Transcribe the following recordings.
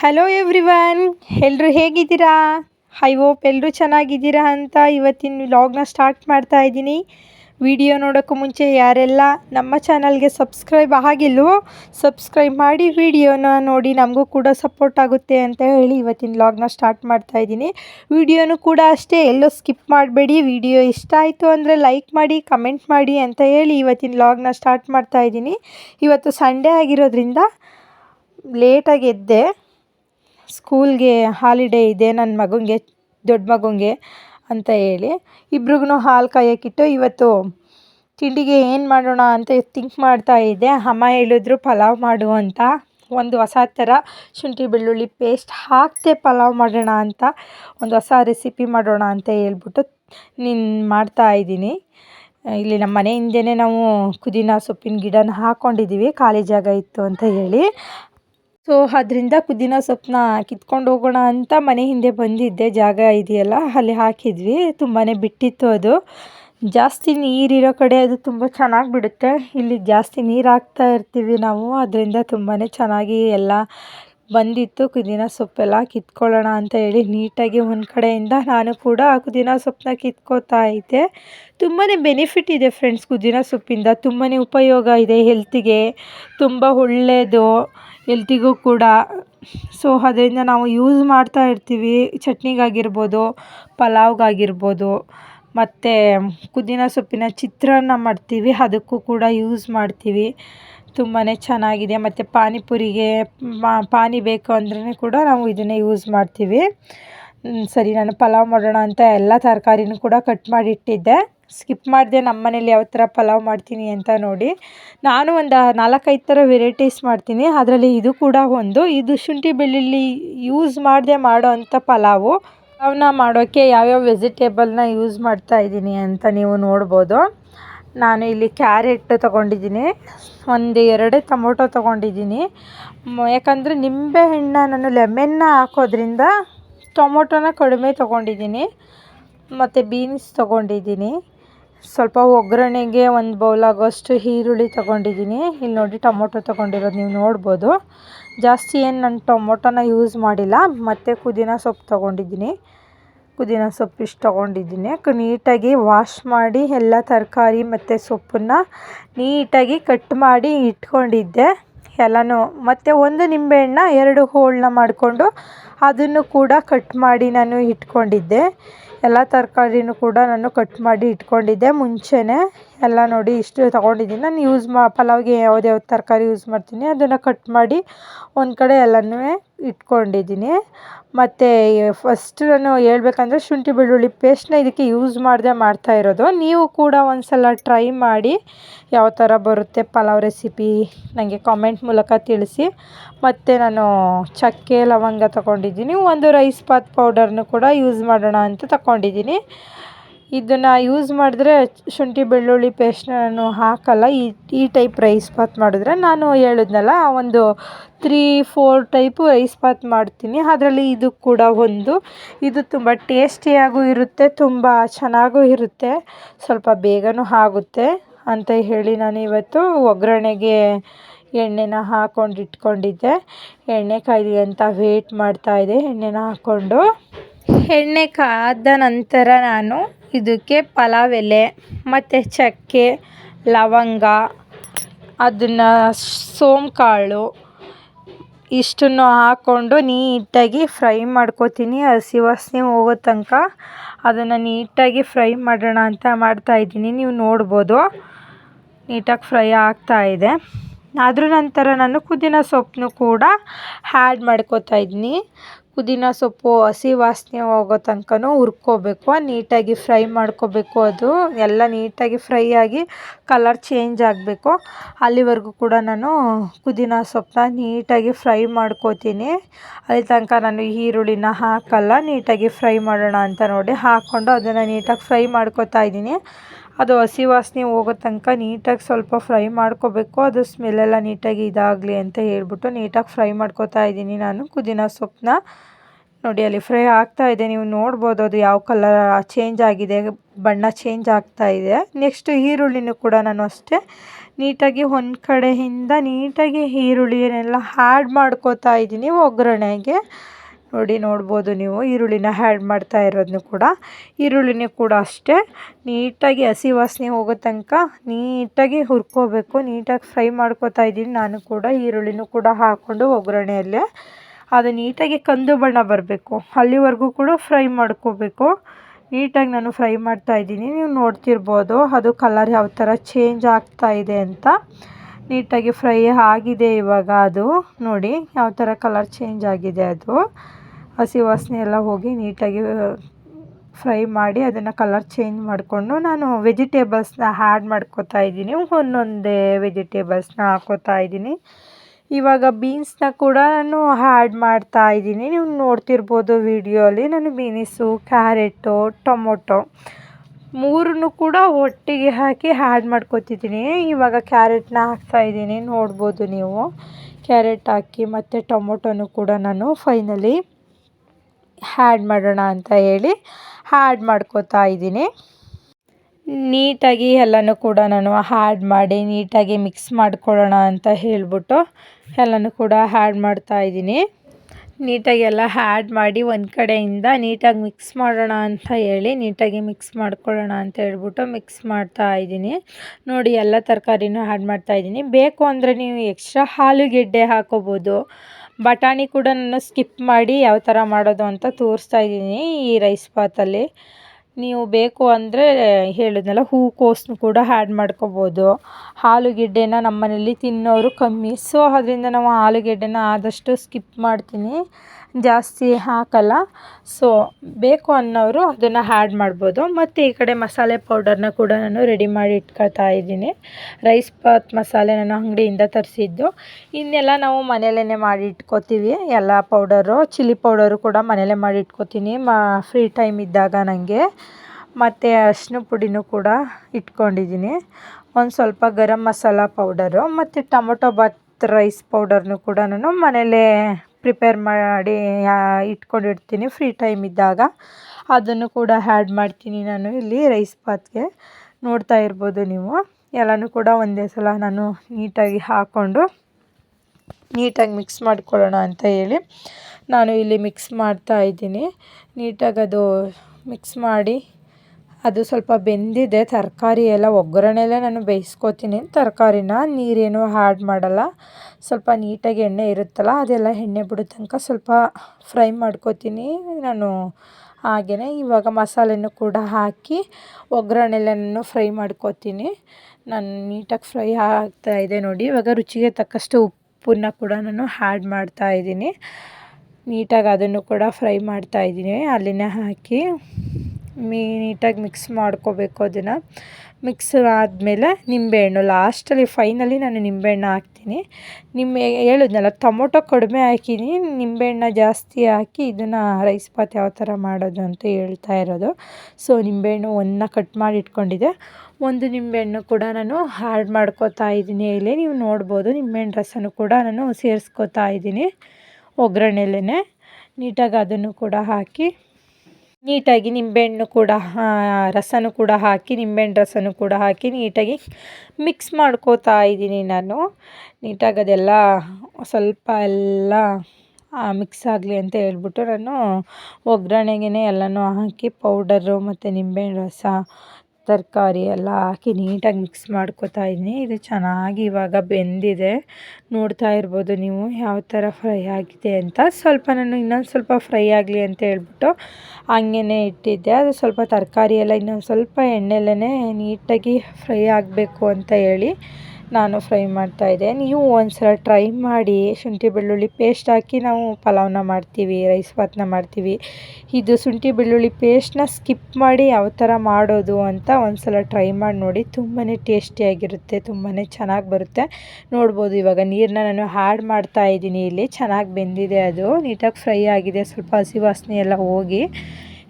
Hello everyone ಎಲ್ಲರೂ ಹೇಗಿದ್ದೀರಾ? I hope ಎಲ್ಲರೂ ಚೆನ್ನಾಗಿದ್ದೀರಾ ಅಂತ ಇವತ್ತಿನ ವ್ಲಾಗ್ನ ಸ್ಟಾರ್ಟ್ ಮಾಡ್ತಾ ಇದ್ದೀನಿ. ವಿಡಿಯೋ ನೋಡೋಕ್ಕೂ ಮುಂಚೆ ಯಾರೆಲ್ಲ ನಮ್ಮ ಚಾನಲ್ಗೆ ಸಬ್ಸ್ಕ್ರೈಬ್ ಆಗಿಲ್ವೋ ಸಬ್ಸ್ಕ್ರೈಬ್ ಮಾಡಿ ವಿಡಿಯೋನ ನೋಡಿ ನಮಗೂ ಕೂಡ ಸಪೋರ್ಟ್ ಆಗುತ್ತೆ ಅಂತ ಹೇಳಿ ಇವತ್ತಿನ ವ್ಲಾಗ್ನ ಸ್ಟಾರ್ಟ್ ಮಾಡ್ತಾ ಇದ್ದೀನಿ. ವಿಡಿಯೋನು ಕೂಡ ಅಷ್ಟೇ, ಎಲ್ಲೋ ಸ್ಕಿಪ್ ಮಾಡಬೇಡಿ. ವಿಡಿಯೋ ಇಷ್ಟ ಆಯಿತು ಅಂದರೆ ಲೈಕ್ ಮಾಡಿ ಕಮೆಂಟ್ ಮಾಡಿ ಅಂತ ಹೇಳಿ ಇವತ್ತಿನ ವ್ಲಾಗ್ನ ಸ್ಟಾರ್ಟ್ ಮಾಡ್ತಾ ಇದ್ದೀನಿ. ಇವತ್ತು ಸಂಡೇ ಆಗಿರೋದ್ರಿಂದ ಲೇಟಾಗಿ ಎದ್ದೆ. ಸ್ಕೂಲ್ಗೆ ಹಾಲಿಡೇ ಇದೆ ನನ್ನ ಮಗನಿಗೆ ದೊಡ್ಡ ಮಗನಿಗೆ ಅಂತ ಹೇಳಿ. ಇಬ್ರಿಗೂ ಹಾಲು ಕಾಯೋಕ್ಕಿಟ್ಟು ಇವತ್ತು ತಿಂಡಿಗೆ ಏನು ಮಾಡೋಣ ಅಂತ ಥಿಂಕ್ ಮಾಡ್ತಾ ಇದ್ದೆ. ಅಮ್ಮ ಹೇಳಿದ್ರು ಪಲಾವ್ ಮಾಡು ಅಂತ. ಒಂದು ಹೊಸ ಥರ ಶುಂಠಿ ಬೆಳ್ಳುಳ್ಳಿ ಪೇಸ್ಟ್ ಹಾಕದೆ ಪಲಾವ್ ಮಾಡೋಣ ಅಂತ, ಒಂದು ಹೊಸ ರೆಸಿಪಿ ಮಾಡೋಣ ಅಂತ ಹೇಳ್ಬಿಟ್ಟು ನೀನು ಮಾಡ್ತಾ ಇದ್ದೀನಿ. ಇಲ್ಲಿ ನಮ್ಮ ಮನೆ ಹಿಂದೆನೇ ನಾವು ಪುದೀನ ಸೊಪ್ಪಿನ ಗಿಡನ ಹಾಕ್ಕೊಂಡಿದ್ದೀವಿ ಖಾಲಿ ಜಾಗ ಇತ್ತು ಅಂತ ಹೇಳಿ. ಸೊ ಅದರಿಂದ ಪುದೀನ ಸೊಪ್ಪನ್ನ ಕಿತ್ಕೊಂಡು ಹೋಗೋಣ ಅಂತ ಮನೆ ಹಿಂದೆ ಬಂದಿದ್ದೆ. ಜಾಗ ಇದೆಯಲ್ಲ, ಅಲ್ಲಿ ಹಾಕಿದ್ವಿ. ತುಂಬಾ ಬಿಟ್ಟಿತ್ತು ಅದು. ಜಾಸ್ತಿ ನೀರಿರೋ ಕಡೆ ಅದು ತುಂಬ ಚೆನ್ನಾಗಿ ಬಿಡುತ್ತೆ. ಇಲ್ಲಿ ಜಾಸ್ತಿ ನೀರು ಹಾಕ್ತಾ ಇರ್ತೀವಿ ನಾವು. ಅದರಿಂದ ತುಂಬಾ ಚೆನ್ನಾಗಿ ಎಲ್ಲ ಬಂದಿತ್ತು ಪುದೀನ ಸೊಪ್ಪೆಲ್ಲ ಕಿತ್ಕೊಳ್ಳೋಣ ಅಂತ ಹೇಳಿ ನೀಟಾಗಿ ಒಂದು ಕಡೆಯಿಂದ ನಾನು ಕೂಡ ಪುದೀನ ಸೊಪ್ಪನ್ನ ಕಿತ್ಕೋತಾ ಇದ್ದೆ. ತುಂಬಾ ಬೆನಿಫಿಟ್ ಇದೆ ಫ್ರೆಂಡ್ಸ್ ಪುದೀನ ಸೊಪ್ಪಿಂದ. ತುಂಬಾ ಉಪಯೋಗ ಇದೆ ಹೆಲ್ತಿಗೆ ತುಂಬ ಒಳ್ಳೆಯದು ಹೆಲ್ತಿಗೂ ಕೂಡ. ಸೊ ಅದರಿಂದ ನಾವು ಯೂಸ್ ಮಾಡ್ತಾ ಇರ್ತೀವಿ. ಚಟ್ನಿಗಾಗಿರ್ಬೋದು, ಪಲಾವ್ಗಾಗಿರ್ಬೋದು, ಮತ್ತು ಪುದೀನ ಸೊಪ್ಪಿನ ಚಿತ್ರಾನ್ನ ಮಾಡ್ತೀವಿ. ಅದಕ್ಕೂ ಕೂಡ ಯೂಸ್ ಮಾಡ್ತೀವಿ. ತುಂಬಾ ಚೆನ್ನಾಗಿದೆ. ಮತ್ತು ಪಾನಿಪುರಿಗೆ ಪಾನಿ ಬೇಕು ಅಂದ್ರೂ ಕೂಡ ನಾವು ಇದನ್ನೇ ಯೂಸ್ ಮಾಡ್ತೀವಿ. ಸರಿ, ನಾನು ಪಲಾವ್ ಮಾಡೋಣ ಅಂತ ಎಲ್ಲ ತರಕಾರಿನೂ ಕೂಡ ಕಟ್ ಮಾಡಿ ಇಟ್ಟಿದ್ದೆ ಸ್ಕಿಪ್ ಮಾಡಿದೆ, ನಮ್ಮ ಮನೇಲಿ ಯಾವ ಥರ ಪಲಾವ್ ಮಾಡ್ತೀನಿ ಅಂತ ನೋಡಿ. ನಾನು ಒಂದು ನಾಲ್ಕೈದು ಥರ ವೆರೈಟೀಸ್ ಮಾಡ್ತೀನಿ. ಅದರಲ್ಲಿ ಇದು ಕೂಡ ಒಂದು. ಇದು ಶುಂಠಿ ಬೆಳ್ಳುಳ್ಳಿ ಯೂಸ್ ಮಾಡದೆ ಮಾಡೋ ಅಂಥ ಪಲಾವು. ಪಲಾವ್ನ ಮಾಡೋಕ್ಕೆ ಯಾವ್ಯಾವ ವೆಜಿಟೇಬಲ್ನ ಯೂಸ್ ಮಾಡ್ತಾ ಇದ್ದೀನಿ ಅಂತ ನೀವು ನೋಡ್ಬೋದು. ನಾನು ಇಲ್ಲಿ ಕ್ಯಾರೆಟ್ ತೊಗೊಂಡಿದ್ದೀನಿ. ಒಂದು ಎರಡು ಟೊಮೊಟೊ ತೊಗೊಂಡಿದ್ದೀನಿ. ಯಾಕಂದರೆ ನಿಂಬೆ ಹಣ್ಣು ನಾನು ಲೆಮೆನ್ನ ಹಾಕೋದ್ರಿಂದ ಟೊಮೊಟೊನ ಕಡಿಮೆ ತೊಗೊಂಡಿದ್ದೀನಿ. ಮತ್ತು ಬೀನ್ಸ್ ತೊಗೊಂಡಿದ್ದೀನಿ. ಸ್ವಲ್ಪ ಒಗ್ಗರಣೆಗೆ ಒಂದು ಬೌಲ್ ಆಗೋಷ್ಟು ಈರುಳ್ಳಿ ತೊಗೊಂಡಿದ್ದೀನಿ. ಇಲ್ಲಿ ನೋಡಿ ಟೊಮೊಟೊ ತೊಗೊಂಡಿರೋದು ನೀವು ನೋಡ್ಬೋದು. ಜಾಸ್ತಿ ಏನು ನಾನು ಟೊಮೊಟೊನ ಯೂಸ್ ಮಾಡಿಲ್ಲ. ಮತ್ತು ಪುದೀನ ಸೊಪ್ಪು ತೊಗೊಂಡಿದ್ದೀನಿ. ಪುದೀನ ಸೊಪ್ಪು ಇಷ್ಟು ತೊಗೊಂಡಿದ್ದೀನಿ. ನೀಟಾಗಿ ವಾಶ್ ಮಾಡಿ ಎಲ್ಲ ತರಕಾರಿ ಮತ್ತು ಸೊಪ್ಪನ್ನು ನೀಟಾಗಿ ಕಟ್ ಮಾಡಿ ಇಟ್ಕೊಂಡಿದ್ದೆ. ಎಲ್ಲನೂ ಮತ್ತು ಒಂದು ನಿಂಬೆಹಣ್ಣ ಎರಡು ಹೋಳನ್ನ ಮಾಡಿಕೊಂಡು ಅದನ್ನು ಕೂಡ ಕಟ್ ಮಾಡಿ ನಾನು ಇಟ್ಕೊಂಡಿದ್ದೆ. ಎಲ್ಲ ತರಕಾರಿನೂ ಕೂಡ ನಾನು ಕಟ್ ಮಾಡಿ ಇಟ್ಕೊಂಡಿದ್ದೆ ಮುಂಚೆನೇ. ಎಲ್ಲ ನೋಡಿ ಇಷ್ಟು ತೊಗೊಂಡಿದ್ದೀನಿ. ನಾನು ಯೂಸ್ ಮಾ ಪಲಾವ್ಗೆ ಯಾವ್ದು ಯಾವ್ದು ತರಕಾರಿ ಯೂಸ್ ಮಾಡ್ತೀನಿ ಅದನ್ನು ಕಟ್ ಮಾಡಿ ಒಂದು ಕಡೆ ಎಲ್ಲನೂ ಇಟ್ಕೊಂಡಿದ್ದೀನಿ. ಮತ್ತು ಫಸ್ಟ್ ನಾನು ಹೇಳ್ಬೇಕಂದ್ರೆ ಶುಂಠಿ ಬೆಳ್ಳುಳ್ಳಿ ಪೇಸ್ಟ್ನ ಇದಕ್ಕೆ ಯೂಸ್ ಮಾಡದೆ ಮಾಡ್ತಾ ಇರೋದು. ನೀವು ಕೂಡ ಒಂದು ಸಲ ಟ್ರೈ ಮಾಡಿ ಯಾವ ಥರ ಬರುತ್ತೆ ಪಲಾವ್ ರೆಸಿಪಿ ನನಗೆ ಕಾಮೆಂಟ್ ಮೂಲಕ ತಿಳಿಸಿ. ಮತ್ತು ನಾನು ಚಕ್ಕೆ, ಲವಂಗ ತಗೊಂಡಿದ್ದೀನಿ. ಒಂದು ರೈಸ್ ಬಾತ್ ಪೌಡರ್ನು ಕೂಡ ಯೂಸ್ ಮಾಡೋಣ ಅಂತ ತಗೊಂಡಿದ್ದೀನಿ. ಇದನ್ನು ಯೂಸ್ ಮಾಡಿದ್ರೆ ಶುಂಠಿ, ಬೆಳ್ಳುಳ್ಳಿ ಪೇಸ್ಟ್ನ ನಾನು ಹಾಕಲ್ಲ. ಈ ಈ ಟೈಪ್ ರೈಸ್ ಬಾತ್ ಮಾಡಿದ್ರೆ ನಾನು ಹೇಳಿದ್ನಲ್ಲ ಒಂದು three four type rice bath ಮಾಡ್ತೀನಿ. ಅದರಲ್ಲಿ ಇದು ಕೂಡ ಒಂದು. ಇದು ತುಂಬ ಟೇಸ್ಟಿಯಾಗೂ ಇರುತ್ತೆ, ತುಂಬ ಚೆನ್ನಾಗೂ ಇರುತ್ತೆ. ಸ್ವಲ್ಪ ಬೇಗನೂ ಆಗುತ್ತೆ ಅಂತ ಹೇಳಿ ನಾನು ಇವತ್ತು ಒಗ್ಗರಣೆಗೆ ಎಣ್ಣೆನ ಹಾಕ್ಕೊಂಡು ಇಟ್ಕೊಂಡಿದ್ದೆ. ಎಣ್ಣೆ ಕಾಯ್ಲಿ ಅಂತ ವೇಟ್ ಮಾಡ್ತಾಯಿದ್ದೆ ಎಣ್ಣೆನ ಹಾಕ್ಕೊಂಡು ಎಣ್ಣೆ ಕಾದ ನಂತರ ನಾನು ಇದಕ್ಕೆ ಪಲಾವ್ ಎಲೆ ಮತ್ತು ಚಕ್ಕೆ, ಲವಂಗ, ಅದನ್ನು ಸೋಂಕಾಳು, ಇಷ್ಟನ್ನು ಹಾಕ್ಕೊಂಡು ನೀಟಾಗಿ ಫ್ರೈ ಮಾಡ್ಕೊತೀನಿ. ಹಸಿ ವಾಸನೆ ಹೋಗೋ ತನಕ ಅದನ್ನು ನೀಟಾಗಿ ಫ್ರೈ ಮಾಡೋಣ ಅಂತ ಮಾಡ್ತಾಯಿದ್ದೀನಿ ನೀವು ನೋಡ್ಬೋದು, ನೀಟಾಗಿ ಫ್ರೈ ಆಗ್ತಾಯಿದೆ ಅದ್ರ ನಂತರ ನಾನು ಪುದೀನ ಸೊಪ್ಪನ್ನು ಕೂಡ ಹ್ಯಾಡ್ ಮಾಡ್ಕೊತಾ ಇದ್ದೀನಿ. ಪುದೀನ ಸೊಪ್ಪು, ಹಸಿ ವಾಸನೆ ಹೋಗೋ ತನಕನೂ ಹುರ್ಕೋಬೇಕು. ನೀಟಾಗಿ ಫ್ರೈ ಮಾಡ್ಕೋಬೇಕು ಅದು. ಎಲ್ಲ ನೀಟಾಗಿ ಫ್ರೈ ಆಗಿ ಕಲರ್ ಚೇಂಜ್ ಆಗಬೇಕು. ಅಲ್ಲಿವರೆಗೂ ಕೂಡ ನಾನು ಪುದೀನ ಸೊಪ್ಪನ್ನ ನೀಟಾಗಿ ಫ್ರೈ ಮಾಡ್ಕೋತೀನಿ. ಅಲ್ಲಿ ತನಕ ನಾನು ಈರುಳ್ಳಿನ ಹಾಕಲ್ಲ. ನೀಟಾಗಿ ಫ್ರೈ ಮಾಡೋಣ ಅಂತ ನೋಡಿ ಹಾಕ್ಕೊಂಡು ಅದನ್ನು ನೀಟಾಗಿ ಫ್ರೈ ಮಾಡ್ಕೋತಾ ಇದ್ದೀನಿ. ಅದು ಹಸಿ ವಾಸನೆ ಹೋಗೋ ತನಕ ನೀಟಾಗಿ ಸ್ವಲ್ಪ ಫ್ರೈ ಮಾಡ್ಕೋಬೇಕು. ಅದು ಸ್ಮೆಲ್ಲೆಲ್ಲ ನೀಟಾಗಿ ಇದಾಗಲಿ ಅಂತ ಹೇಳ್ಬಿಟ್ಟು ನೀಟಾಗಿ ಫ್ರೈ ಮಾಡ್ಕೋತಾ ಇದ್ದೀನಿ ನಾನು ಪುದೀನ ಸೊಪ್ಪನ್ನ. ನೋಡಿ, ಅಲ್ಲಿ ಫ್ರೈ ಆಗ್ತಾ ಇದೆ. ನೀವು ನೋಡ್ಬೋದು ಅದು ಯಾವ ಕಲರ್ ಚೇಂಜ್ ಆಗಿದೆ, ಬಣ್ಣ ಚೇಂಜ್ ಆಗ್ತಾ ಇದೆ. ನೆಕ್ಸ್ಟ್ ಈರುಳ್ಳಿನೂ ಕೂಡ ನಾನು ಅಷ್ಟೇ ನೀಟಾಗಿ ಒಂದು ಕಡೆಯಿಂದ ನೀಟಾಗಿ ಈರುಳ್ಳಿಯನ್ನೆಲ್ಲ ಹ್ಯಾಡ್ ಮಾಡ್ಕೋತಾ ಇದ್ದೀನಿ ಒಗ್ಗರಣೆಗೆ. ನೋಡಿ, ನೋಡ್ಬೋದು ನೀವು ಈರುಳ್ಳಿನ ಹ್ಯಾಡ್ ಮಾಡ್ತಾ ಇರೋದನ್ನು ಕೂಡ. ಈರುಳ್ಳಿನೂ ಕೂಡ ಅಷ್ಟೇ. ನೀಟಾಗಿ ಹಸಿ ವಾಸನೆ ಹೋಗೋ ತನಕ ನೀಟಾಗಿ ಹುರ್ಕೋಬೇಕು. ನೀಟಾಗಿ ಫ್ರೈ ಮಾಡ್ಕೋತಾ ಇದ್ದೀನಿ ನಾನು ಕೂಡ. ಈರುಳ್ಳಿನೂ ಕೂಡ ಹಾಕ್ಕೊಂಡು ಒಗ್ಗರಣೆಯಲ್ಲೇ. ಅದು ನೀಟಾಗಿ ಕಂದು ಬಣ್ಣ ಬರಬೇಕು. ಅಲ್ಲಿವರೆಗೂ ಕೂಡ ಫ್ರೈ ಮಾಡ್ಕೋಬೇಕು. ನೀಟಾಗಿ ನಾನು ಫ್ರೈ ಮಾಡ್ತಾ ಇದ್ದೀನಿ. ನೀವು ನೋಡ್ತಿರ್ಬೋದು ಅದು ಕಲರ್ ಯಾವ ಥರ ಚೇಂಜ್ ಆಗ್ತಾ ಇದೆ ಅಂತ. ನೀಟಾಗಿ ಫ್ರೈ ಆಗಿದೆ ಇವಾಗ ಅದು. ನೋಡಿ ಯಾವ ಥರ ಕಲರ್ ಚೇಂಜ್ ಆಗಿದೆ ಅದು. ಹಸಿ ವಾಸನೆ ಎಲ್ಲ ಹೋಗಿ ನೀಟಾಗಿ ಫ್ರೈ ಮಾಡಿ ಅದನ್ನು ಕಲರ್ ಚೇಂಜ್ ಮಾಡಿಕೊಂಡು ನಾನು ವೆಜಿಟೇಬಲ್ಸ್ನ ಆ್ಯಡ್ ಮಾಡ್ಕೋತಾ ಇದ್ದೀನಿ. ಒಂದೊಂದೇ ವೆಜಿಟೇಬಲ್ಸ್ನ ಹಾಕೋತಾ ಇದ್ದೀನಿ. ಇವಾಗ ಬೀನ್ಸ್ನ ಕೂಡ ನಾನು ಹ್ಯಾಡ್ ಮಾಡ್ತಾ ಇದ್ದೀನಿ. ನೀವು ನೋಡ್ತಿರ್ಬೋದು ಅಲ್ಲಿ ನಾನು ಬೀನಿಸು ಕ್ಯಾರೆಟು ಟೊಮೊಟೊ ಮೂರನ್ನು ಕೂಡ ಒಟ್ಟಿಗೆ ಹಾಕಿ ಆ್ಯಡ್ ಮಾಡ್ಕೊತಿದ್ದೀನಿ. ಇವಾಗ ಕ್ಯಾರೆಟ್ನ ಇದ್ದೀನಿ. ನೋಡ್ಬೋದು ನೀವು. ಕ್ಯಾರೆಟ್ ಹಾಕಿ ಮತ್ತು ಟೊಮೊಟೊನು ಕೂಡ ನಾನು ಫೈನಲಿ ಹ್ಯಾಡ್ ಮಾಡೋಣ ಅಂತ ಹೇಳಿ ಹ್ಯಾಡ್ ಮಾಡ್ಕೋತಾ ಇದ್ದೀನಿ. ನೀಟಾಗಿ ಎಲ್ಲನೂ ಕೂಡ ನಾನು ಹ್ಯಾಡ್ ಮಾಡಿ ನೀಟಾಗಿ ಮಿಕ್ಸ್ ಮಾಡ್ಕೊಳ್ಳೋಣ ಅಂತ ಹೇಳಿಬಿಟ್ಟು ಎಲ್ಲನೂ ಕೂಡ ಹ್ಯಾಡ್ ಮಾಡ್ತಾ ಇದ್ದೀನಿ. ನೀಟಾಗಿ ಎಲ್ಲ ಹ್ಯಾಡ್ ಮಾಡಿ ಒಂದು ಕಡೆಯಿಂದ ನೀಟಾಗಿ ಮಿಕ್ಸ್ ಮಾಡೋಣ ಅಂತ ಹೇಳಿ ನೀಟಾಗಿ ಮಿಕ್ಸ್ ಮಾಡ್ಕೊಳ್ಳೋಣ ಅಂತ ಹೇಳ್ಬಿಟ್ಟು ಮಿಕ್ಸ್ ಮಾಡ್ತಾ ಇದ್ದೀನಿ. ನೋಡಿ ಎಲ್ಲ ತರಕಾರಿನೂ ಹ್ಯಾಡ್ ಮಾಡ್ತಾ ಇದ್ದೀನಿ. ಬೇಕು ಅಂದರೆ ನೀವು ಎಕ್ಸ್ಟ್ರಾ ಆಲೂಗೆಡ್ಡೆ ಹಾಕೋಬೋದು. ಬಟಾಣಿ ಕೂಡ ನಾನು ಸ್ಕಿಪ್ ಮಾಡಿ ಯಾವ ಥರ ಮಾಡೋದು ಅಂತ ತೋರಿಸ್ತಾ ಇದ್ದೀನಿ ಈ ರೈಸ್ ಬಾತಲ್ಲಿ ನೀವು ಬೇಕು ಅಂದರೆ ಹೇಳಿದ್ನಲ್ಲ ಹೂಕೋಸನ್ನು ಕೂಡ ಆ್ಯಡ್ ಮಾಡ್ಕೋಬೋದು. ಆಲೂಗೆಡ್ಡೆನ ನಮ್ಮ ತಿನ್ನೋರು ಕಮ್ಮಿ. ಸೊ ಅದರಿಂದ ನಾವು ಆಲೂಗೆಡ್ಡೆನ ಆದಷ್ಟು ಸ್ಕಿಪ್ ಮಾಡ್ತೀನಿ. ಜಾಸ್ತಿ ಹಾಕಲ್ಲ. ಸೊ ಬೇಕು ಅನ್ನೋರು ಅದನ್ನು ಹ್ಯಾಡ್ ಮಾಡ್ಬೋದು. ಮತ್ತು ಈ ಕಡೆ ಮಸಾಲೆ ಪೌಡರ್ನ ಕೂಡ ನಾನು ರೆಡಿ ಮಾಡಿ ಇಟ್ಕೊಳ್ತಾ ಇದ್ದೀನಿ. ರೈಸ್ ಬಾತ್ ಮಸಾಲೆ ನಾನು ಅಂಗಡಿಯಿಂದ ತರಿಸಿದ್ದು. ಇನ್ನೆಲ್ಲ ನಾವು ಮನೆಯಲ್ಲೇ ಮಾಡಿ ಇಟ್ಕೋತೀವಿ. ಎಲ್ಲ ಪೌಡರು ಚಿಲ್ಲಿ ಪೌಡರು ಕೂಡ ಮನೆಯಲ್ಲೇ ಮಾಡಿ ಇಟ್ಕೋತೀನಿ. ಮಾ ಫ್ರೀ ಟೈಮ್ ಇದ್ದಾಗ ನನಗೆ ಮತ್ತು ಅರಿಶಿನ ಪುಡಿನೂ ಕೂಡ ಇಟ್ಕೊಂಡಿದ್ದೀನಿ. ಒಂದು ಸ್ವಲ್ಪ ಗರಂ ಮಸಾಲ ಪೌಡರು ಮತ್ತು ಟೊಮೊಟೊ ಬಾತ್ ರೈಸ್ ಪೌಡರ್ನು ಕೂಡ ನಾನು ಮನೆಯಲ್ಲೇ ಪ್ರಿಪೇರ್ ಮಾಡಿ ಇಟ್ಕೊಂಡಿರ್ತೀನಿ ಫ್ರೀ ಟೈಮ್ ಇದ್ದಾಗ. ಅದನ್ನು ಕೂಡ ಹ್ಯಾಡ್ ಮಾಡ್ತೀನಿ ನಾನು ಇಲ್ಲಿ ರೈಸ್ ಬಾತ್ಗೆ ನೋಡ್ತಾ ಇರ್ಬೋದು ನೀವು. ಎಲ್ಲನೂ ಕೂಡ ಒಂದೇ ಸಲ ನಾನು ನೀಟಾಗಿ ಹಾಕ್ಕೊಂಡು ನೀಟಾಗಿ ಮಿಕ್ಸ್ ಮಾಡ್ಕೊಳ್ಳೋಣ ಅಂತ ಹೇಳಿ ನಾನು ಇಲ್ಲಿ ಮಿಕ್ಸ್ ಮಾಡ್ತಾ ಇದ್ದೀನಿ. ನೀಟಾಗಿ ಅದು ಮಿಕ್ಸ್ ಮಾಡಿ ಅದು ಸ್ವಲ್ಪ ಬೆಂದಿದೆ, ತರಕಾರಿ ಎಲ್ಲ ಒಗ್ಗರಣೆಯಲ್ಲೇ ನಾನು ಬೇಯಿಸ್ಕೊತೀನಿ. ತರಕಾರಿನ ನೀರೇನು ಆ್ಯಡ್ ಮಾಡಲ್ಲ. ಸ್ವಲ್ಪ ನೀಟಾಗಿ ಎಣ್ಣೆ ಇರುತ್ತಲ್ಲ, ಅದೆಲ್ಲ ಎಣ್ಣೆ ಬಿಡೋ ತನಕ ಸ್ವಲ್ಪ ಫ್ರೈ ಮಾಡ್ಕೊತೀನಿ. ನಾನು ಹಾಗೆಯೇ ಇವಾಗ ಮಸಾಲೆನೂ ಕೂಡ ಹಾಕಿ ಒಗ್ಗರಣೆಲ್ಲನೂ ಫ್ರೈ ಮಾಡ್ಕೊತೀನಿ. ನಾನು ನೀಟಾಗಿ ಫ್ರೈ ಆಗ್ತಾ ಇದೆ ನೋಡಿ. ಇವಾಗ ರುಚಿಗೆ ತಕ್ಕಷ್ಟು ಉಪ್ಪನ್ನ ಕೂಡ ನಾನು ಹ್ಯಾಡ್ ಮಾಡ್ತಾ ಇದ್ದೀನಿ. ನೀಟಾಗಿ ಅದನ್ನು ಕೂಡ ಫ್ರೈ ಮಾಡ್ತಾ ಇದ್ದೀನಿ. ಅಲ್ಲಿನೇ ಹಾಕಿ. ಮೀ ನೀಟಾಗಿ ಮಿಕ್ಸ್ ಮಾಡ್ಕೋಬೇಕು ಅದನ್ನು. ಮಿಕ್ಸ್ ಆದಮೇಲೆ ನಿಂಬೆಹಣ್ಣು, ಲಾಸ್ಟಲ್ಲಿ, ಫೈನಲಿ ನಾನು ನಿಂಬೆಹಣ್ಣು ಹಾಕ್ತೀನಿ. ನಿಂಬೆ ಹೇಳಿದ್ನಲ್ಲ, ಟೊಮೊಟೊ ಕಡಿಮೆ ಹಾಕಿದ್ದೀನಿ ನಿಂಬೆಹಣ್ಣ ಜಾಸ್ತಿ ಹಾಕಿ ಇದನ್ನು ರೈಸ್ ಪಾತ್ ಯಾವ ಥರ ಮಾಡೋದು ಅಂತ ಹೇಳ್ತಾ ಇರೋದು. ಸೊ, ನಿಂಬೆಹಣ್ಣು ಒಂದನ್ನ ಕಟ್ ಮಾಡಿ ಇಟ್ಕೊಂಡಿದ್ದೆ. ಒಂದು ನಿಂಬೆಹಣ್ಣು ಕೂಡ ನಾನು ಆ್ಯಡ್ ಮಾಡ್ಕೋತಾ ಇದ್ದೀನಿ. ಇಲ್ಲಿ ನೀವು ನೋಡ್ಬೋದು, ನಿಂಬೆಹಣ್ಣು ರಸನೂ ಕೂಡ ನಾನು ಸೇರಿಸ್ಕೋತಾ ಇದ್ದೀನಿ. ಒಗ್ಗರಣೆಲೇ ನೀಟಾಗಿ ಅದನ್ನು ಕೂಡ ಹಾಕಿ ನೀಟಾಗಿ ನಿಂಬೆಹಣ್ಣು ಕೂಡ ರಸನೂ ಕೂಡ ಹಾಕಿ, ನಿಂಬೆಹಣ್ಣು ರಸನೂ ಕೂಡ ಹಾಕಿ ನೀಟಾಗಿ ಮಿಕ್ಸ್ ಮಾಡ್ಕೋತಾ ಇದ್ದೀನಿ ನಾನು. ನೀಟಾಗಿ ಅದೆಲ್ಲ ಸ್ವಲ್ಪ ಎಲ್ಲ ಮಿಕ್ಸ್ ಆಗಲಿ ಅಂತ ಹೇಳ್ಬಿಟ್ಟು ನಾನು ಒಗ್ಗರಣೆಗೇ ಎಲ್ಲನೂ ಹಾಕಿ ಪೌಡರು ಮತ್ತು ನಿಂಬೆಹಣ್ಣು ರಸ ತರಕಾರಿ ಎಲ್ಲ ಹಾಕಿ ನೀಟಾಗಿ ಮಿಕ್ಸ್ ಮಾಡ್ಕೋತಾ ಇದ್ದೀನಿ. ಇದು ಚೆನ್ನಾಗಿ ಇವಾಗ ಬೆಂದಿದೆ. ನೋಡ್ತಾ ಇರ್ಬೋದು ನೀವು ಯಾವ ಥರ ಫ್ರೈ ಆಗಿದೆ ಅಂತ. ಸ್ವಲ್ಪ ನಾನು ಇನ್ನೊಂದು ಸ್ವಲ್ಪ ಫ್ರೈ ಆಗಲಿ ಅಂತ ಹೇಳ್ಬಿಟ್ಟು ಹಂಗೇ ಇಟ್ಟಿದ್ದೆ. ಅದು ಸ್ವಲ್ಪ ತರಕಾರಿ ಎಲ್ಲ ಇನ್ನೊಂದು ಸ್ವಲ್ಪ ಎಣ್ಣೆಲೇ ನೀಟಾಗಿ ಫ್ರೈ ಆಗಬೇಕು ಅಂತ ಹೇಳಿ ನಾನು ಫ್ರೈ ಮಾಡ್ತಾಯಿದ್ದೆ ನೀವು ಒಂದ್ಸಲ ಟ್ರೈ ಮಾಡಿ ಶುಂಠಿ ಬೆಳ್ಳುಳ್ಳಿ ಪೇಸ್ಟ್ ಹಾಕಿ ನಾವು ಪಲಾವ್ನ ಮಾಡ್ತೀವಿ, ರೈಸ್ ಬಾತ್ನ ಮಾಡ್ತೀವಿ. ಇದು ಶುಂಠಿ ಬೆಳ್ಳುಳ್ಳಿ ಪೇಸ್ಟ್ನ ಸ್ಕಿಪ್ ಮಾಡಿ ಯಾವ ಥರ ಮಾಡೋದು ಅಂತ ಒಂದ್ಸಲ ಟ್ರೈ ಮಾಡಿ ನೋಡಿ. ತುಂಬಾ ಟೇಸ್ಟಿಯಾಗಿರುತ್ತೆ ತುಂಬಾ ಚೆನ್ನಾಗಿ ಬರುತ್ತೆ. ನೋಡ್ಬೋದು ಇವಾಗ ನೀರನ್ನ ನಾನು ಹ್ಯಾಡ್ ಮಾಡ್ತಾ ಇದ್ದೀನಿ. ಇಲ್ಲಿ ಚೆನ್ನಾಗಿ ಬೆಂದಿದೆ ಅದು. ನೀಟಾಗಿ ಫ್ರೈ ಆಗಿದೆ. ಸ್ವಲ್ಪ ಹಸಿ ವಾಸನೆ ಎಲ್ಲ ಹೋಗಿ.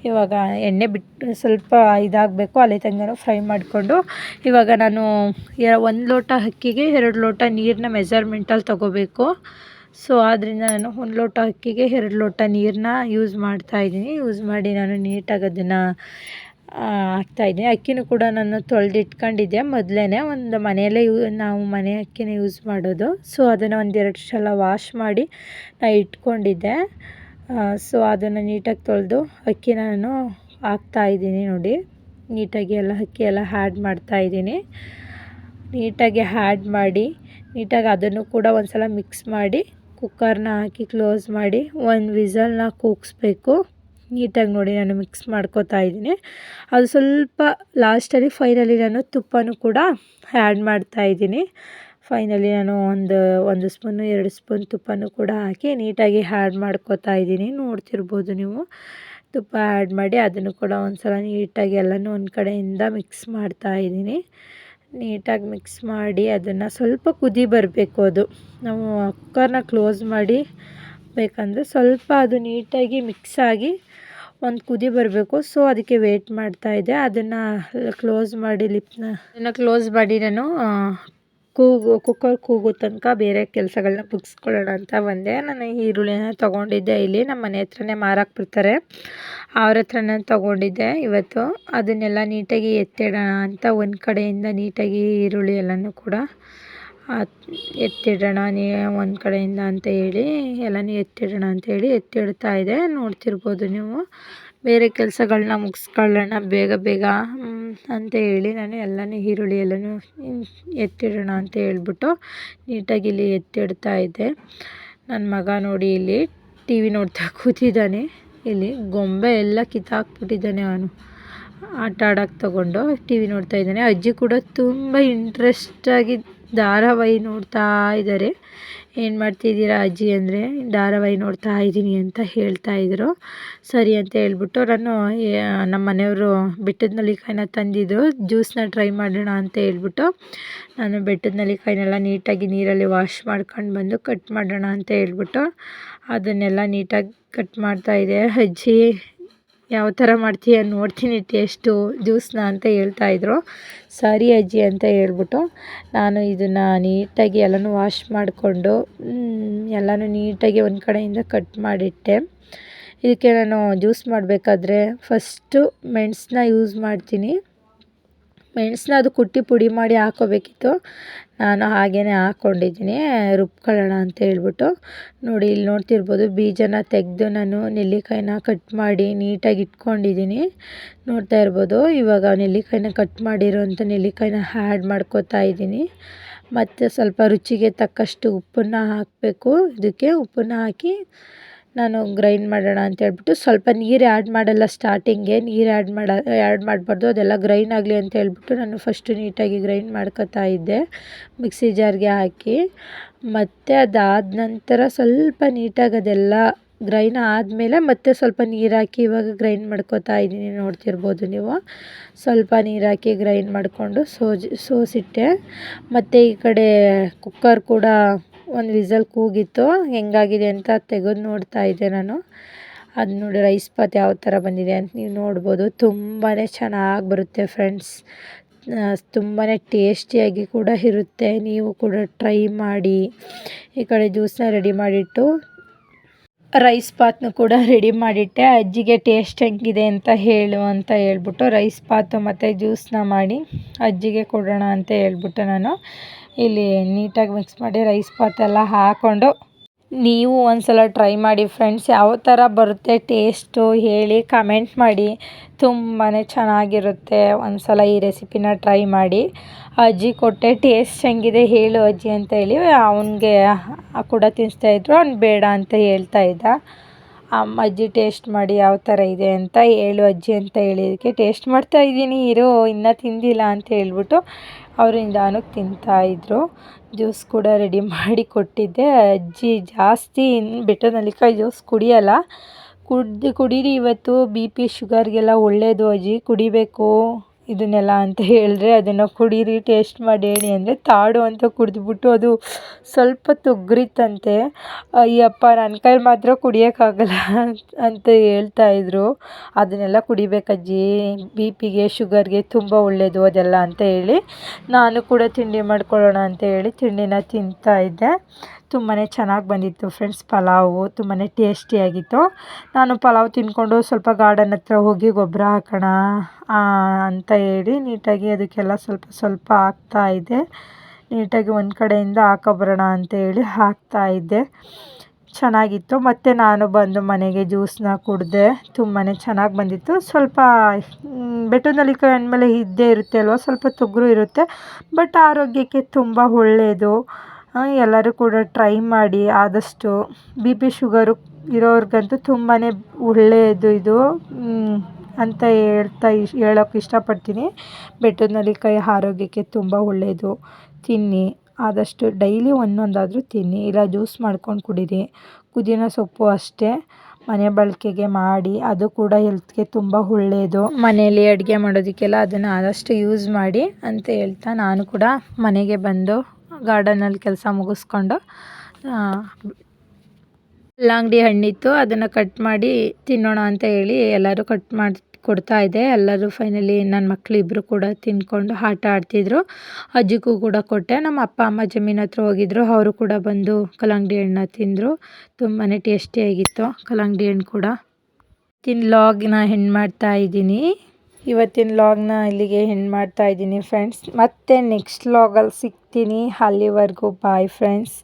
ಇವಾಗ ಎಣ್ಣೆ ಬಿಟ್ಟು ಸ್ವಲ್ಪ ಇದಾಗಬೇಕು ಅಲ್ಲಿ ತನಕ ಫ್ರೈ ಮಾಡಿಕೊಂಡು. ಇವಾಗ ನಾನು ಒಂದು ಲೋಟ ಅಕ್ಕಿಗೆ ಎರಡು ಲೋಟ ನೀರನ್ನ ಮೆಜರ್ಮೆಂಟಲ್ಲಿ ತೊಗೋಬೇಕು. ಸೊ ಆದ್ದರಿಂದ ನಾನು ಒಂದು ಲೋಟ ಅಕ್ಕಿಗೆ ಎರಡು ಲೋಟ ನೀರನ್ನ ಯೂಸ್ ಮಾಡ್ತಾಯಿದ್ದೀನಿ ಯೂಸ್ ಮಾಡಿ ನಾನು ನೀಟಾಗಿ ಅದನ್ನು ಹಾಕ್ತಾಯಿದ್ದೀನಿ ಅಕ್ಕಿನೂ ಕೂಡ ನಾನು ತೊಳೆದಿಟ್ಕೊಂಡಿದ್ದೆ ಮೊದಲೇ ಒಂದು ಮನೆಯಲ್ಲೇ ಯೂ, ನಾವು ಮನೆ ಅಕ್ಕಿನೇ ಯೂಸ್ ಮಾಡೋದು. ಸೊ, ಅದನ್ನು ಒಂದೆರಡು ಸಲ ವಾಶ್ ಮಾಡಿ ನಾನು ಇಟ್ಕೊಂಡಿದ್ದೆ. ಸೊ ಅದನ್ನು ನೀಟಾಗಿ ತೊಳೆದು ಅಕ್ಕಿನ ನಾನು ಹಾಕ್ತಾಯಿದ್ದೀನಿ ನೋಡಿ. ನೀಟಾಗಿ ಎಲ್ಲ ಅಕ್ಕಿ ಎಲ್ಲ ಹ್ಯಾಡ್ ಮಾಡ್ತಾಯಿದ್ದೀನಿ ನೀಟಾಗಿ ಹ್ಯಾಡ್ ಮಾಡಿ, ನೀಟಾಗಿ ಅದನ್ನು ಕೂಡ ಒಂದು ಸಲ ಮಿಕ್ಸ್ ಮಾಡಿ ಕುಕ್ಕರ್ನ ಹಾಕಿ ಕ್ಲೋಸ್ ಮಾಡಿ, ಒಂದು ವಿಸಲ್ನ ಕೂಗಿಸ್ಬೇಕು. ನೀಟಾಗಿ ನೋಡಿ ನಾನು ಮಿಕ್ಸ್ ಮಾಡ್ಕೋತಾ ಇದ್ದೀನಿ. ಅದು ಸ್ವಲ್ಪ ಲಾಸ್ಟಲ್ಲಿ ಫೈನಲಿ ನಾನು ತುಪ್ಪನೂ ಕೂಡ ಆ್ಯಡ್ ಮಾಡ್ತಾಯಿದ್ದೀನಿ ಫೈನಲಿ ನಾನು ಒಂದು ಒಂದು ಸ್ಪೂನು ಎರಡು ಸ್ಪೂನ್ ತುಪ್ಪನೂ ಕೂಡ ಹಾಕಿ ನೀಟಾಗಿ ಆ್ಯಡ್ ಮಾಡ್ಕೋತಾ ಇದ್ದೀನಿ. ನೋಡ್ತಿರ್ಬೋದು ನೀವು. ತುಪ್ಪ ಆ್ಯಡ್ ಮಾಡಿ ಅದನ್ನು ಕೂಡ ಒಂದು ಸಲ ನೀಟಾಗಿ ಎಲ್ಲನೂ ಒಂದು ಕಡೆಯಿಂದ ಮಿಕ್ಸ್ ಮಾಡ್ತಾ ಇದ್ದೀನಿ. ನೀಟಾಗಿ ಮಿಕ್ಸ್ ಮಾಡಿ ಅದನ್ನು ಸ್ವಲ್ಪ ಕುದಿ ಬರಬೇಕು ಅದು. ನಾವು ಕುಕ್ಕರ್ನ ಕ್ಲೋಸ್ ಮಾಡಿ ಬೇಕಂದರೆ ಸ್ವಲ್ಪ ಅದು ನೀಟಾಗಿ ಮಿಕ್ಸ್ ಆಗಿ ಒಂದು ಕುದಿ ಬರಬೇಕು. ಸೊ ಅದಕ್ಕೆ ವೆಯ್ಟ್ ಮಾಡ್ತಾಯಿದ್ದೆ ಅದನ್ನು ಕ್ಲೋಸ್ ಮಾಡಿ ಲಿಪ್ನ ಅದನ್ನು ಕ್ಲೋಸ್ ಮಾಡಿ ನಾನು ಕೂಗು, ಕುಕ್ಕರ್ ಕೂಗೋ ತನಕ ಬೇರೆ ಕೆಲಸಗಳನ್ನ ಮುಗಿಸ್ಕೊಳ್ಳೋಣ ಅಂತ ಬಂದೆ. ನಾನು ಈರುಳ್ಳಿನ ತೊಗೊಂಡಿದ್ದೆ. ಇಲ್ಲಿ ನಮ್ಮ ಮನೆ ಹತ್ರನೇ ಮಾರಕ್ಕೆ ಬಿಡ್ತಾರೆ. ಅವ್ರ ಹತ್ರನೇ ತೊಗೊಂಡಿದ್ದೆ ಇವತ್ತು. ಅದನ್ನೆಲ್ಲ ನೀಟಾಗಿ ಎತ್ತಿಡೋಣ ಅಂತ ಒಂದು ಕಡೆಯಿಂದ ನೀಟಾಗಿ ಈರುಳ್ಳಿ ಎಲ್ಲನೂ ಕೂಡ ಎತ್ತಿಡೋಣ ನೀ ಒಂದು ಕಡೆಯಿಂದ ಅಂತ ಹೇಳಿ ಎಲ್ಲನೂ ಎತ್ತಿಡೋಣ ಅಂತ ಹೇಳಿ ಎತ್ತಿಡ್ತಾ ಇದೆ. ನೋಡ್ತಿರ್ಬೋದು ನೀವು. ಬೇರೆ ಕೆಲಸಗಳನ್ನ ಮುಗಿಸ್ಕೊಳ್ಳೋಣ, ಬೇಗ ಬೇಗ ಅಂತ ಹೇಳಿ ನಾನು ಎಲ್ಲನೂ ಈರುಳ್ಳಿ ಎಲ್ಲನೂ ಎತ್ತಿಡೋಣ ಅಂತ ಹೇಳ್ಬಿಟ್ಟು ನೀಟಾಗಿ ಇಲ್ಲಿ ಎತ್ತಿಡ್ತಾ ಇದ್ದೆ. ನನ್ನ ಮಗ ನೋಡಿ ಇಲ್ಲಿ ಟಿ ವಿ ನೋಡ್ತಾ ಕೂತಿದ್ದಾನೆ. ಇಲ್ಲಿ ಗೊಂಬೆ ಎಲ್ಲ ಕಿತ್ತಾಕ್ಬಿಟ್ಟಿದ್ದಾನೆ ಅವನು. ಆಟ ಆಡೋಕ್ಕೆ ತಗೊಂಡು ಟಿ ವಿ ನೋಡ್ತಾ ಇದ್ದಾನೆ. ಅಜ್ಜಿ ಕೂಡ ತುಂಬ ಇಂಟ್ರೆಸ್ಟಾಗಿ ಧಾರಾವಾಹಿ ನೋಡ್ತಾ ಇದ್ದಾರೆ. ಏನು ಮಾಡ್ತಿದ್ದೀರಾ ಅಜ್ಜಿ ಅಂದರೆ? ಧಾರಾವಾಹಿ ನೋಡ್ತಾ ಇದ್ದೀನಿ ಅಂತ ಹೇಳ್ತಾ ಇದ್ದರು ಸರಿ ಅಂತ ಹೇಳ್ಬಿಟ್ಟು ನಾನು ನಮ್ಮ ಮನೆಯವರು ಬೆಟ್ಟದ ನಲ್ಲಿಕಾಯಿನ ತಂದಿದ್ದು ಜ್ಯೂಸನ್ನ ಟ್ರೈ ಮಾಡೋಣ ಅಂತ ಹೇಳ್ಬಿಟ್ಟು ನಾನು ಬೆಟ್ಟದ ನಲ್ಲಿಕಾಯಿನೆಲ್ಲ ನೀಟಾಗಿ ನೀರಲ್ಲಿ ವಾಶ್ ಮಾಡ್ಕೊಂಡು ಬಂದು ಕಟ್ ಮಾಡೋಣ ಅಂತ ಹೇಳ್ಬಿಟ್ಟು ಅದನ್ನೆಲ್ಲ ನೀಟಾಗಿ ಕಟ್ ಮಾಡ್ತಾಯಿದ್ದೆ ಅಜ್ಜಿ ಯಾವ ಥರ ಮಾಡ್ತೀಯ ನೋಡ್ತೀನಿ ಟೇಸ್ಟು ಜ್ಯೂಸನ್ನ ಅಂತ ಹೇಳ್ತಾಯಿದ್ರು ಸರಿ ಅಜ್ಜಿ ಅಂತ ಹೇಳ್ಬಿಟ್ಟು ನಾನು ಇದನ್ನು ನೀಟಾಗಿ ಎಲ್ಲನೂ ವಾಶ್ ಮಾಡಿಕೊಂಡು ಎಲ್ಲನೂ ನೀಟಾಗಿ ಒಂದು ಕಡೆಯಿಂದ ಕಟ್ ಮಾಡಿಟ್ಟೆ. ಇದಕ್ಕೆ ನಾನು ಜ್ಯೂಸ್ ಮಾಡಬೇಕಾದ್ರೆ ಫಸ್ಟು ಮೆಣಸನ್ನ ಯೂಸ್ ಮಾಡ್ತೀನಿ. ಮೆಣಸನ್ನ ಅದು ಕುಟ್ಟಿ ಪುಡಿ ಮಾಡಿ ಹಾಕೋಬೇಕಿತ್ತು. ನಾನು ಹಾಗೇ ಹಾಕ್ಕೊಂಡಿದ್ದೀನಿ ರುಬ್ಕೊಳ್ಳೋಣ ಅಂತ ಹೇಳ್ಬಿಟ್ಟು. ನೋಡಿ, ಇಲ್ಲಿ ನೋಡ್ತಿರ್ಬೋದು ಬೀಜನ ತೆಗೆದು ನಾನು ನೆಲ್ಲಿಕಾಯಿನ ಕಟ್ ಮಾಡಿ ನೀಟಾಗಿ ಇಟ್ಕೊಂಡಿದ್ದೀನಿ. ನೋಡ್ತಾ ಇರ್ಬೋದು, ಇವಾಗ ನೆಲ್ಲಿಕಾಯಿನ ಕಟ್ ಮಾಡಿರೋಂಥ ನೆಲ್ಲಿಕಾಯಿನ ಆ್ಯಡ್ ಮಾಡ್ಕೋತಾ ಇದ್ದೀನಿ. ಮತ್ತು ಸ್ವಲ್ಪ ರುಚಿಗೆ ತಕ್ಕಷ್ಟು ಉಪ್ಪನ್ನು ಹಾಕಬೇಕು. ಇದಕ್ಕೆ ಉಪ್ಪನ್ನು ಹಾಕಿ ನಾನು ಗ್ರೈಂಡ್ ಮಾಡೋಣ ಅಂತ ಹೇಳ್ಬಿಟ್ಟು ಸ್ವಲ್ಪ ನೀರು ಆ್ಯಡ್ ಮಾಡಲ್ಲ ಸ್ಟಾರ್ಟಿಂಗೆ ನೀರು ಆ್ಯಡ್ ಮಾಡ ಆ್ಯಡ್ ಮಾಡಬಾರ್ದು, ಅದೆಲ್ಲ ಗ್ರೈಂಡ್ ಆಗಲಿ ಅಂತ ಹೇಳ್ಬಿಟ್ಟು ನಾನು ಫಸ್ಟು ನೀಟಾಗಿ ಗ್ರೈಂಡ್ ಮಾಡ್ಕೊತಾ ಇದ್ದೆ. ಮಿಕ್ಸಿ ಜಾರ್ಗೆ ಹಾಕಿ. ಮತ್ತು ಅದಾದ ನಂತರ ಸ್ವಲ್ಪ ನೀಟಾಗಿ ಅದೆಲ್ಲ ಗ್ರೈನ್ ಆದಮೇಲೆ ಮತ್ತೆ ಸ್ವಲ್ಪ ನೀರು ಹಾಕಿ ಇವಾಗ ಗ್ರೈಂಡ್ ಮಾಡ್ಕೊತಾ ಇದ್ದೀನಿ. ನೋಡ್ತಿರ್ಬೋದು ನೀವು. ಸ್ವಲ್ಪ ನೀರು ಹಾಕಿ ಗ್ರೈಂಡ್ ಮಾಡಿಕೊಂಡು ಸೋಜಿ, ಸೋಸಿಟ್ಟೆ. ಮತ್ತು ಈ ಕಡೆ ಕುಕ್ಕರ್ ಕೂಡ ಒಂದು ವಿಸಲ್ ಕೂಗಿತ್ತು, ಹೆಂಗಾಗಿದೆ ಅಂತ ತೆಗೆದು ನೋಡ್ತಾ ಇದ್ದೆ ನಾನು. ಅದು ನೋಡಿ ರೈಸ್ ಪಾತ್ ಯಾವ ಥರ ಬಂದಿದೆ ಅಂತ ನೀವು ನೋಡ್ಬೋದು. ತುಂಬಾ ಚೆನ್ನಾಗಿ ಬರುತ್ತೆ ಫ್ರೆಂಡ್ಸ್ ತುಂಬಾ ಟೇಸ್ಟಿಯಾಗಿ ಕೂಡ ಇರುತ್ತೆ. ನೀವು ಕೂಡ ಟ್ರೈ ಮಾಡಿ. ಈ ಕಡೆ ಜ್ಯೂಸನ್ನ ರೆಡಿ ಮಾಡಿಟ್ಟು ರೈಸ್ ಪಾತ್ನು ಕೂಡ ರೆಡಿ ಮಾಡಿಟ್ಟೆ. ಅಜ್ಜಿಗೆ ಟೇಸ್ಟ್ ಹೆಂಗಿದೆ ಅಂತ ಹೇಳು ಅಂತ ಹೇಳ್ಬಿಟ್ಟು ರೈಸ್ ಪಾತು ಮತ್ತು ಜ್ಯೂಸ್ನ ಮಾಡಿ ಅಜ್ಜಿಗೆ ಕೊಡೋಣ ಅಂತ ಹೇಳ್ಬಿಟ್ಟು ನಾನು. ಇಲ್ಲಿ ನೀಟಾಗಿ ಮಿಕ್ಸ್ ಮಾಡಿ ರೈಸ್ ಪಾತ್ ಎಲ್ಲ ಹಾಕ್ಕೊಂಡು ನೀವು ಒಂದ್ಸಲ ಟ್ರೈ ಮಾಡಿ ಫ್ರೆಂಡ್ಸ್ ಯಾವ ಥರ ಬರುತ್ತೆ ಟೇಸ್ಟು ಹೇಳಿ ಕಮೆಂಟ್ ಮಾಡಿ. ತುಂಬಾ ಚೆನ್ನಾಗಿರುತ್ತೆ. ಒಂದು ಸಲ ಈ ರೆಸಿಪಿನ ಟ್ರೈ ಮಾಡಿ. ಅಜ್ಜಿ ಕೊಟ್ಟೆ ಟೇಸ್ಟ್ ಹೆಂಗಿದೆ ಹೇಳು ಅಜ್ಜಿ ಅಂತ ಹೇಳಿ, ಅವನಿಗೆ ಕೂಡ ತಿನ್ನಿಸ್ತಾಯಿದ್ರು ಅವ್ನು ಬೇಡ ಅಂತ ಹೇಳ್ತಾ ಇದ್ದ. ಅಜ್ಜಿ ಟೇಸ್ಟ್ ಮಾಡಿ ಯಾವ ಥರ ಇದೆ ಅಂತ ಹೇಳು ಅಜ್ಜಿ ಅಂತ ಹೇಳಿದಕ್ಕೆ ಟೇಸ್ಟ್ ಮಾಡ್ತಾ ಇದ್ದೀನಿ, ಇರು, ಇನ್ನೂ ತಿಂದಿಲ್ಲ ಅಂತ ಹೇಳ್ಬಿಟ್ಟು ಅವರು ನಿಧಾನಕ್ಕೆ ತಿಂತಾಯಿದ್ರು ಜ್ಯೂಸ್ ಕೂಡ ರೆಡಿ ಮಾಡಿ ಕೊಟ್ಟಿದ್ದೆ. ಅಜ್ಜಿ ಜಾಸ್ತಿ ಬಿಟ್ಟು ನೆಲ್ಲಿಕಾಯಿ ಜ್ಯೂಸ್ ಕುಡಿಯಲ್ಲ. ಕುಡ್ದು ಕುಡೀರಿ ಇವತ್ತು, ಬಿ ಪಿ ಶುಗರ್ಗೆಲ್ಲ ಒಳ್ಳೆಯದು ಅಜ್ಜಿ. ಕುಡಿಬೇಕು. ಇದನ್ನೆಲ್ಲ ಅಂತ ಹೇಳಿದ್ರೆ ಅದನ್ನು ಕುಡೀರಿ, ಟೇಸ್ಟ್ ಮಾಡಿ ಹೇಳಿ ಅಂದರೆ ತಾಡು ಅಂತ ಕುಡಿದ್ಬಿಟ್ಟು ಅದು ಸ್ವಲ್ಪ ತುಗ್ರಿತ್ತಂತೆ. ಅಯ್ಯಪ್ಪ ನನ್ನ ಕೈಲಿ ಮಾತ್ರ ಕುಡಿಯೋಕ್ಕಾಗಲ್ಲ ಅಂತ ಹೇಳ್ತಾಯಿದ್ರು ಅದನ್ನೆಲ್ಲ ಕುಡಿಬೇಕಜ್ಜಿ ಬಿ ಪಿಗೆ ಶುಗರ್ಗೆ ತುಂಬ ಒಳ್ಳೆಯದು ಅದೆಲ್ಲ ಅಂತ ಹೇಳಿ ನಾನು ಕೂಡ ತಿಂಡಿ ಮಾಡ್ಕೊಳ್ಳೋಣ ಅಂತ ಹೇಳಿ ತಿಂಡಿನ ತಿಂತಾಯಿದ್ದೆ ತುಂಬಾ ಚೆನ್ನಾಗಿ ಬಂದಿತ್ತು ಫ್ರೆಂಡ್ಸ್, ಪಲಾವು ತುಂಬಾ ಟೇಸ್ಟಿಯಾಗಿತ್ತು ನಾನು ಪಲಾವ್ ತಿಂದ್ಕೊಂಡು ಸ್ವಲ್ಪ ಗಾರ್ಡನ್ ಹತ್ರ ಹೋಗಿ ಗೊಬ್ಬರ ಹಾಕೋಣ ಅಂತ ಹೇಳಿ ನೀಟಾಗಿ ಅದಕ್ಕೆಲ್ಲ ಸ್ವಲ್ಪ ಸ್ವಲ್ಪ ಹಾಕ್ತಾ ಇದ್ದೆ. ನೀಟಾಗಿ ಒಂದು ಕಡೆಯಿಂದ ಹಾಕೊಬರೋಣ ಅಂತ ಹೇಳಿ ಹಾಕ್ತಾ ಇದ್ದೆ. ಚೆನ್ನಾಗಿತ್ತು. ಮತ್ತು ನಾನು ಬಂದು ಮನೆಗೆ ಜ್ಯೂಸನ್ನ ಕುಡಿದೆ. ತುಂಬಾ ಚೆನ್ನಾಗಿ ಬಂದಿತ್ತು. ಸ್ವಲ್ಪ ಬೆಟ್ಟದ ನೆಲ್ಲಿಕಾಯಿ ಅಂದಮೇಲೆ ಇದ್ದೇ ಇರುತ್ತೆ ಅಲ್ವ? ಸ್ವಲ್ಪ ತೊಗರು ಇರುತ್ತೆ. ಬಟ್ ಆರೋಗ್ಯಕ್ಕೆ ತುಂಬ ಒಳ್ಳೆಯದು ಎಲ್ಲರೂ ಕೂಡ ಟ್ರೈ ಮಾಡಿ ಆದಷ್ಟು ಬಿ ಪಿ ಶುಗರು ಇರೋರಿಗಂತೂ ತುಂಬಾ ಒಳ್ಳೆಯದು ಇದು. ಅಂತ ಹೇಳ್ತಾ ಇಶ್, ಹೇಳೋಕೆ ಇಷ್ಟಪಡ್ತೀನಿ. ಬೆಟ್ಟದ ನೆಲ್ಲಿಕಾಯಿ ಆರೋಗ್ಯಕ್ಕೆ ತುಂಬ ಒಳ್ಳೆಯದು. ತಿನ್ನಿ, ಆದಷ್ಟು ಡೈಲಿ ಒಂದೊಂದಾದರೂ ತಿನ್ನಿ. ಇಲ್ಲ ಜ್ಯೂಸ್ ಮಾಡ್ಕೊಂಡು ಕುಡೀರಿ. ಪುದೀನ ಸೊಪ್ಪು ಅಷ್ಟೇ. ಮನೆ ಬಳಕೆಗೆ ಮಾಡಿ, ಅದು ಕೂಡ ಹೆಲ್ತ್ಗೆ ತುಂಬ ಒಳ್ಳೆಯದು. ಮನೆಯಲ್ಲಿ ಅಡುಗೆ ಮಾಡೋದಕ್ಕೆಲ್ಲ ಅದನ್ನು ಆದಷ್ಟು ಯೂಸ್ ಮಾಡಿ ಅಂತ ಹೇಳ್ತಾ ನಾನು ಕೂಡ ಮನೆಗೆ ಬಂದು ಗಾರ್ಡನಲ್ಲಿ ಕೆಲಸ ಮುಗಿಸ್ಕೊಂಡು ಲಾಂಗಡಿ ಹಣ್ಣಿತ್ತು. ಅದನ್ನು ಕಟ್ ಮಾಡಿ ತಿನ್ನೋಣ ಅಂತ ಹೇಳಿ ಎಲ್ಲರೂ ಕಟ್ ಮಾಡಿ ಕೊಡ್ತಾ ಇದ್ದೆ. ಎಲ್ಲರೂ ಫೈನಲಿ ನನ್ನ ಮಕ್ಕಳಿಬ್ಬರು ಕೂಡ ತಿಂದ್ಕೊಂಡು ಆಟ ಆಡ್ತಿದ್ರು. ಅಜ್ಜಿಗೂ ಕೂಡ ಕೊಟ್ಟೆ. ನಮ್ಮ ಅಪ್ಪ ಅಮ್ಮ ಜಮೀನ್ ಹತ್ರ ಹೋಗಿದ್ರು. ಅವರು ಕೂಡ ಬಂದು ಕಲ್ಲಂಗಡಿ ಹಣ್ಣು ತಿಂದರು. ತುಂಬಾ ಟೇಸ್ಟಿಯಾಗಿತ್ತು ಕಲ್ಲಂಗಡಿ ಹಣ್ಣು ಕೂಡ. ಇವತ್ತಿನ ಲಾಗ್ನ ಹೆಣ್ಣು ಮಾಡ್ತಾ ಇದ್ದೀನಿ. ಇವತ್ತಿನ ಲಾಗ್ನ ಇಲ್ಲಿಗೆ ಹೆಣ್ಣು ಮಾಡ್ತಾ ಇದ್ದೀನಿ ಫ್ರೆಂಡ್ಸ್ ಮತ್ತೆ ನೆಕ್ಸ್ಟ್ ಲಾಗಲ್ಲಿ ಸಿಗ್ತೀನಿ. ಅಲ್ಲಿವರೆಗೂ ಬಾಯ್ ಫ್ರೆಂಡ್ಸ್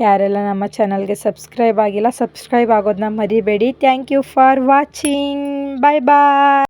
ಯಾರೆಲ್ಲ ನಮ್ಮ ಚಾನಲ್ಗೆ ಸಬ್ಸ್ಕ್ರೈಬ್ ಆಗಿಲ್ಲ ಸಬ್ಸ್ಕ್ರೈಬ್ ಆಗೋದನ್ನ ಮರಿಬೇಡಿ. Thank you for watching bye bye